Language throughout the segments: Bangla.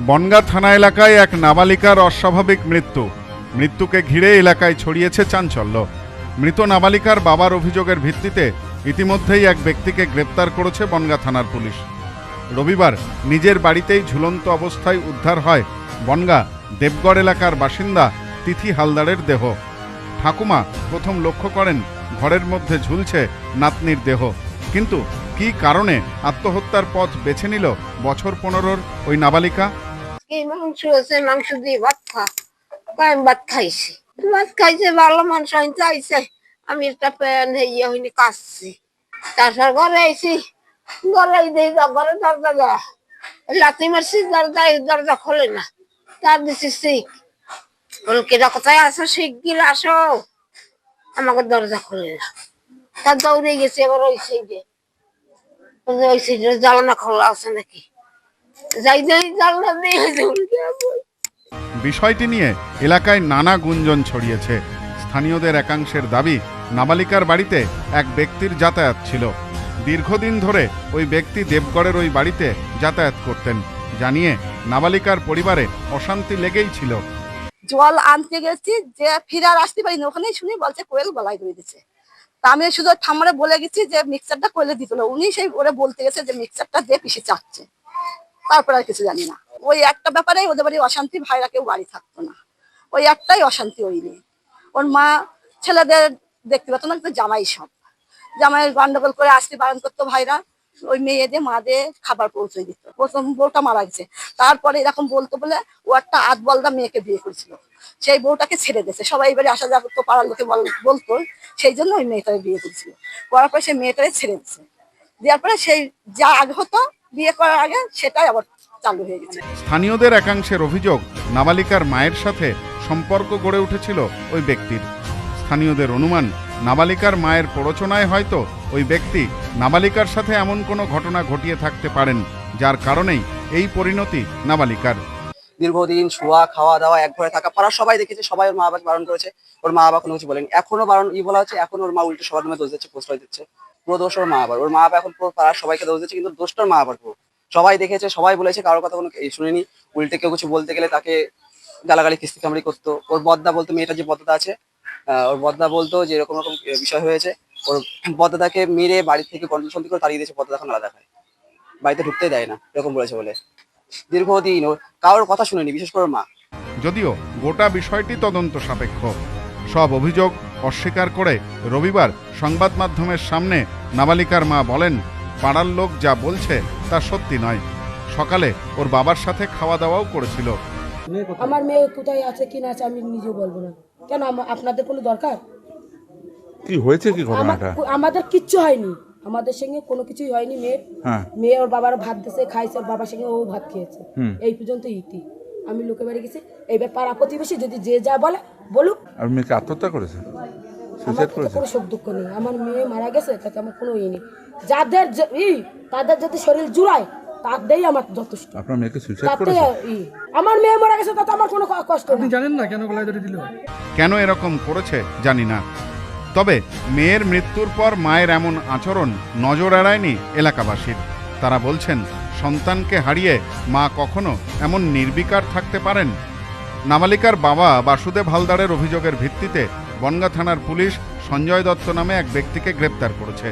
বনগা থানা এলাকায় এক নাবালিকার অস্বাভাবিক মৃত্যু। মৃত্যুকে ঘিরে এলাকায় ছড়িয়েছে চাঞ্চল্য। মৃত নাবালিকার বাবার অভিযোগের ভিত্তিতে ইতিমধ্যেই এক ব্যক্তিকে গ্রেপ্তার করেছে বনগা থানার পুলিশ। রবিবার নিজের বাড়িতেই ঝুলন্ত অবস্থায় উদ্ধার হয় বনগা দেবগড় এলাকার বাসিন্দা তিথি হালদারের দেহ। ঠাকুমা প্রথম লক্ষ্য করেন, ঘরের মধ্যে ঝুলছে নাতনির দেহ। কিন্তু কী কারণে আত্মহত্যার পথ বেছে নিল বছর পনেরোর ওই নাবালিকা? মাংস আছে মাংস দিয়ে ভাত খা। কয় ভাত খাইছি। ভাত খাইছে, ভালো মাংস আনতে চাইছে। আমি একটা প্যান ইয়ে হইনি কাশছি। তারপর ঘরে আইছি। ঘরে দিই ঘরে দরজা দেওয়া লাথি মারছি, দরজা দরজা খোলে না। তার দিছি শিখ। বল কিরা কোথায় আসো শিগগির আসো আমাকে দরজা খোলে না। তার দৌড়ে গেছে, এবার ওই সাইডে ওই সাইডে জ্বালানা খোলা আছে নাকি? যাই যাই জানলা দিয়ে বিষয়টি নিয়ে এলাকায় নানা গুঞ্জন ছড়িয়েছে। স্থানীয়দের একাংশের দাবি নাবালিকার বাড়িতে এক ব্যক্তির যাতায়াত ছিল। দীর্ঘদিন ধরে ওই ব্যক্তি দেবগড়ের ওই বাড়িতে যাতায়াত করতেন জানিয়ে নাবালিকার পরিবারে অশান্তি লেগেই ছিল। জল আনতে গেছি যে ফিরার আসতে পারিনি ওখানেই শুনি বলছে কোয়েল গলায় ধরে দিচ্ছে তা আমি শুধু ঠাম্মারে বলে গেছি যে মিক্সারটা করলে দিত না। উনি সেই ওরে বলতে গেছে যে মিক্সারটা দিয়ে পিসে চাচ্ছে তারপর আর কিছু জানি না। ওই একটা ব্যাপারে ওদের বাড়ি অশান্তি, ভাইরা কেউ বাড়ি থাকতো না। ওই একটাই অশান্তি ওই নিয়ে। ওর মা ছেলেদের দেখতে পেতো না কিন্তু জামাই সব। জামাই গন্ডগোল করে আসতে বারণ করতো ভাইরা। ওই মেয়েদের মাদের খাবার পৌঁছে দিত। প্রথম বউটা মারা গেছে। তারপরে এরকম বলতো বলে ও একটা আধ বলদা মেয়েকে বিয়ে করেছিল। সেই বউটাকে ছেড়ে দিয়েছে। সবাই এবারে আসা যাওয়া করতো পাড়ার লোকে বল- বলতো সেই জন্য ওই মেয়েটাকে বিয়ে করেছিল। করার পরে সেই মেয়েটাকে ছেড়ে দিচ্ছে দেওয়ার পরে সেই যা আগে হতো, বিয়ে করার আগে সেটাই আবার চালু হয়ে গেছে। স্থানীয়দের একাংশের অভিযোগ, নাবালিকার মায়ের সাথে সম্পর্ক গড়ে উঠেছিল ওই ব্যক্তির। স্থানীয়দের অনুমান নাবালিকার মায়ের প্ররোচনায় হয়তো ওই ব্যক্তি নাবালিকার সাথে এমন কোনো ঘটনা ঘটিয়ে থাকতে পারেন, যার কারণেই এই পরিণতি নাবালিকার। দীর্ঘদিন শোয়া, খাওয়া দাওয়া, এক ঘরে থাকা, পাড়ার সবাই দেখেছে, সবাই ওর মা বাবাকে বারণ করেছে, ওর মা বাবা কোনো কিছু বলেনি। এখনও বারণ, ই বলা হচ্ছে এখন ওর মা উল্টো সবার নামে দোষ দিচ্ছে, প্রশ্রয় দিচ্ছে। পুরো দোষ ওর মা বাবার। ওর মা বাবা এখন পুরো পাড়ার সবাইকে দোষ দিচ্ছে, কিন্তু দোষটা মা বাবার পুরো। সবাই দেখেছে, সবাই বলেছে কারোর কথা কোনো শুনেনি। উল্টে কেউ কিছু বলতে গেলে তাকে গালাগালি কিস্তি কামড়ি করতো। ওর বদ্দা বলতো মেয়েটার যে বদ্দাটা আছে ওর বদ্দা বলতো যে এরকম রকম বিষয় হয়েছে। ওর বদ্দাটাকে মেরে বাড়ি থেকে কন্ট্রোল করে তাড়িয়ে দিয়েছে বদ্দা এখন আলাদা খায় বাড়িতে ঢুকতেই দেয় না এরকম বলেছে বলে। দীর্ঘদিন ওর কারোর কথা শুনেনি বিশেষ করে মা। যদিও গোটা বিষয়টি তদন্ত সাপেক্ষ। সব অভিযোগ অস্বীকার করে রবিবার সংবাদ মাধ্যমের সামনে নাবালিকার মা বলেন পাড়ার লোক যা বলছে তা সত্যি নয়। সকালে ওর বাবার সাথে খাওয়া দাওয়াও করেছিল। আমার মেয়ে কোথায় আছে কি না আছে আমি নিজে বলব না। কেন আপনাদের কোনো দরকার? কি হয়েছে কি ঘটনাটা? আমাদের কিচ্ছু হয়নি। আমাদের সঙ্গে কোনো কিছুই হয়নি মেয়ের। হ্যাঁ। মেয়ে ওর বাবার ভাত দিয়েছে খাইছে ওর বাবার সঙ্গে ও ভাত খেয়েছে। এই পর্যন্ত ইতি। আমি লোকে বাড়ি গেছি। এইবার পাড়া প্রতিবেশী যদি যে যা বলে বলুক। আর মেয়েকে আত্মহত্যা করেছে? আমার কোনো সুখ দুঃখ নেই। আমার মেয়ে মারা গেছে তাতে আমার কোনো ইয়ে নেই। যাদের ই তাদের যদি শরীর জুড়ায় আমার যথেষ্ট। আপনার মেয়েকে সুইসাইড তাতে আমার মেয়ে মারা গেছে তাতে আমার কোনো কষ্ট নেই। জানেন না কেন গলায় ধরে দিল কেন এরকম করেছে জানি না। তবে মেয়ের মৃত্যুর পর মায়ের এমন আচরণ নজর এড়ায়নি এলাকাবাসীর। তারা বলছেন সন্তানকে হারিয়ে মা কখনো এমন নির্বিকার থাকতে পারেন। নাবালিকার বাবা বাসুদেব হালদারের অভিযোগের ভিত্তিতে বনগা থানার পুলিশ সঞ্জয় দত্ত নামে এক ব্যক্তিকে গ্রেপ্তার করেছে।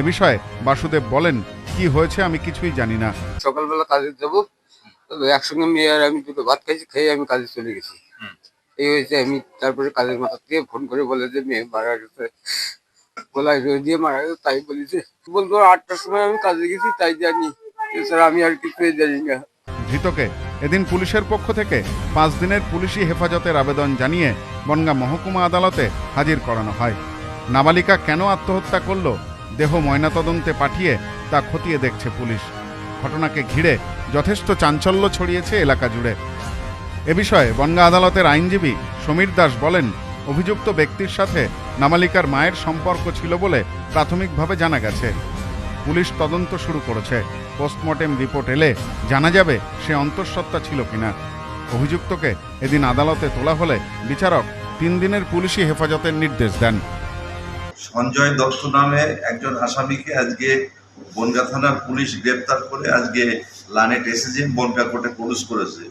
এ বিষয়ে বাসুদেব বলেন কি হয়েছে আমি কিছুই জানি না। সকালবেলা কাজে যাব তবে একসঙ্গে মেয়ে আর আমি দুটো ভাত খাইছি খেয়ে আমি কাজে চলে গেছি। এই হয়েছে আমি তারপরে কাজের মাথা থেকে ফোন করে বলে যে মেয়ে মারা গেছে। গলায় দিয়ে মারা গেছে তাই বলেছে বলতো আটটার সময় আমি কাজে গেছি তাই জানি। এছাড়া আমি আর কিছুই জানি না। ধৃতকে এদিন পুলিশের পক্ষ থেকে পাঁচ দিনের পুলিশি হেফাজতের আবেদন জানিয়ে বনগাঁ মহকুমা আদালতে হাজির করানো হয়। নাবালিকা কেন আত্মহত্যা করল দেহ ময়নাতদন্তে পাঠিয়ে তা খতিয়ে দেখছে পুলিশ। ঘটনাকে ঘিরে যথেষ্ট চাঞ্চল্য ছড়িয়েছে এলাকা জুড়ে। এ বিষয়ে বনগাঁ আদালতের আইনজীবী সমীর দাস বলেন, অভিযুক্ত ব্যক্তির সাথে নামালিকার মায়ের সম্পর্ক ছিল বলে প্রাথমিকভাবে জানা গেছে। পুলিশ তদন্ত শুরু করেছে। পোস্টমর্টেম রিপোর্ট এলে জানা যাবে সে অন্তঃসত্ত্বা ছিল কিনা। অভিযুক্তকে এদিন আদালতে তোলা হলে বিচারক তিন দিনের পুলিশি হেফাজতের নির্দেশ দেন। সঞ্জয় দত্ত নামে একজন আসামিকে আজকে বনগা থানার পুলিশ গ্রেপ্তার করে আজকে লানেট এসএসএম বনগা কোর্টে প্রডিউস করেছে।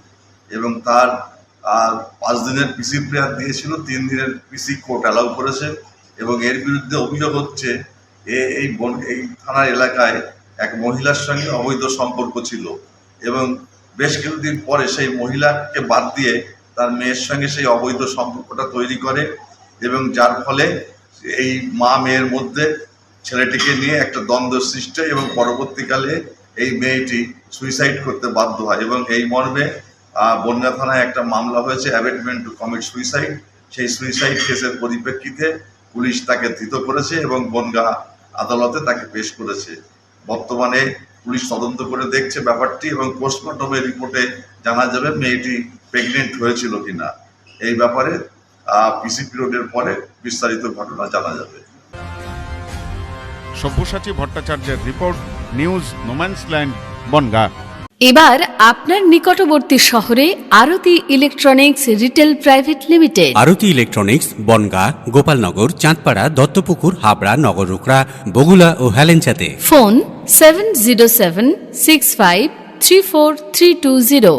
এবং তার আহ, পাঁচ দিনের পিসি প্রেয়ার দিয়েছিল তিন দিনের পিসি কোর্ট অ্যালাউ করেছে। এবং এর বিরুদ্ধে অভিযোগ হচ্ছে এ এই বন এই থানার এলাকায় এক মহিলার সঙ্গে অবৈধ সম্পর্ক ছিল। এবং বেশ কিছুদিন পরে সেই মহিলাকে বাদ দিয়ে তার মেয়ের সঙ্গে সেই অবৈধ সম্পর্কটা তৈরি করে। এবং যার ফলে এই মা মেয়ের মধ্যে ছেলেটিকে নিয়ে একটা দ্বন্দ্ব সৃষ্টি এবং পরবর্তীকালে এই মেয়েটি সুইসাইড করতে বাধ্য হয় এবং এই মর্মে বনগা থানায় একটা মামলা হয়েছে abetment to commit suicide suicide suicide কেসের পরিপ্রেক্ষিতে পুলিশ তাকে ধৃত করেছে এবং বনগা আদালতে তাকে পেশ করেছে। বর্তমানে পুলিশ তদন্ত করে দেখছে ব্যাপারটি এবং পোস্টমর্টমের রিপোর্টে জানা যাবে মেয়েটি প্রেগনেন্ট হয়েছিল কিনা। এই ব্যাপারে পিসি পিরিয়ডের পরে বিস্তারিত ঘটনা জানা যাবে। সব্যসাচী ভট্টাচার্যের রিপোর্ট নিউজ নোম্যান্সল্যান্ড বনগা। এবার আপনার নিকটবর্তী শহরে Arati electronics retail private limited. Arati electronics Bongaon Gopalnagar Chandpara Duttapukur Habra Nagarukhra Bagula ও হেলেঞ্চাতে। Phone seven zero seven six five three four three two zero.